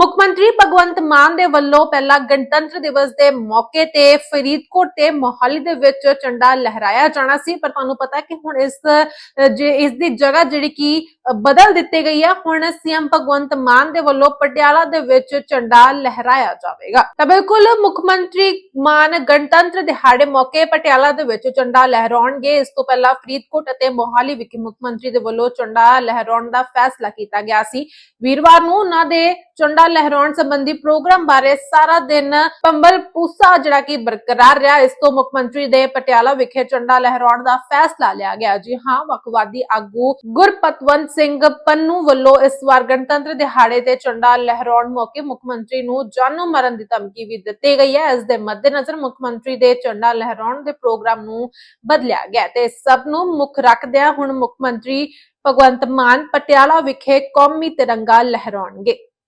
ਮੁੱਖ ਮੰਤਰੀ ਭਗਵੰਤ ਮਾਨ ਦੇ ਵੱਲੋਂ ਪਹਿਲਾ ਗਣਤੰਤਰ ਦਿਵਸ ਦੇ ਮੌਕੇ ਤੇ ਫਰੀਦਕੋਟ ਤੇ ਮੋਹਾਲੀ ਦੇ ਵਿੱਚ ਝੰਡਾ ਲਹਿਰਾਇਆ ਜਾਣਾ ਸੀ ਪਰ ਤੁਹਾਨੂੰ ਪਤਾ ਕਿ ਹੁਣ ਇਸ ਅ, ਜੇ ਇਸ ਦੀ ਜਗ੍ਹਾ ਜਿਹੜੀ ਕਿ ਬਦਲ ਦਿੱਤੀ ਗਈ ਹੈ ਹੁਣ ਸੀਐਮ ਭਗਵੰਤ ਮਾਨ ਦੇ ਵੱਲੋਂ ਪਟਿਆਲਾ ਦੇ ਵਿੱਚ ਝੰਡਾ ਲਹਿਰਾਇਆ ਜਾਵੇਗਾ। ਤਾਂ ਬਿਲਕੁਲ ਮੁੱਖ ਮੰਤਰੀ ਮਾਨ ਗਣਤੰਤਰ ਦਿਹਾੜੇ ਮੌਕੇ ਪਟਿਆਲਾ ਦੇ ਵਿੱਚ ਝੰਡਾ ਲਹਿਰਾਉਣਗੇ। ਇਸ ਤੋਂ ਪਹਿਲਾਂ ਫਰੀਦਕੋਟ ਅਤੇ ਮੋਹਾਲੀ ਵਿਖੇ ਮੁੱਖ ਮੰਤਰੀ ਦੇ ਵੱਲੋਂ ਝੰਡਾ ਲਹਿਰਾਉਣ ਦਾ ਫੈਸਲਾ ਕੀਤਾ ਗਿਆ ਸੀ। ਵੀਰਵਾਰ ਨੂੰ ਉਹਨਾਂ ਦੇ ਝੰਡਾ ਲਹਿਰਾਉਣ ਸੰਬੰਧੀ ਪ੍ਰੋਗਰਾਮ ਬਾਰੇ ਸਾਰਾ ਦਿਨ ਪੰਬਲ ਪੂਸਾ ਜਿਹੜਾ ਕਿ ਬਰਕਰਾਰ ਰਿਹਾ। ਇਸ ਤੋਂ ਮੁੱਖ ਮੰਤਰੀ ਦੇ ਪਟਿਆਲਾ ਵਿਖੇ ਝੰਡਾ ਲਹਿਰਾਉਣ ਦਾ ਫੈਸਲਾ ਲਿਆ ਗਿਆ। ਜੀ ਹਾਂ ਵਕਵਾਦੀ ਆਗੂ ਗੁਰਪਤਵੰਤ ਸਿੰਘ ਪੰਨੂ ਵੱਲੋਂ ਇਸ ਵਾਰ ਗਣਤੰਤਰ ਦਿਹਾੜੇ ਤੇ ਝੰਡਾ ਲਹਿਰਾਉਣ ਮੌਕੇ ਮੁੱਖ ਮੰਤਰੀ ਨੂੰ ਜਾਨੋਂ ਮਰਨ ਦੀ ਧਮਕੀ ਵੀ ਦਿੱਤੀ ਗਈ ਹੈ। ਇਸ ਦੇ ਮੱਦੇਨਜ਼ਰ ਮੁੱਖ ਮੰਤਰੀ ਦੇ ਝੰਡਾ ਲਹਿਰਾਉਣ ਦੇ ਪ੍ਰੋਗਰਾਮ ਨੂੰ ਬਦਲਿਆ ਗਿਆ ਤੇ ਸਭ ਨੂੰ ਮੁੱਖ ਰੱਖਦਿਆਂ ਹੁਣ ਮੁੱਖ ਮੰਤਰੀ ਭਗਵੰਤ ਮਾਨ ਪਟਿਆਲਾ ਵਿਖੇ ਕੌਮੀ ਤਿਰੰਗਾ ਲਹਿਰਾਉਣਗੇ।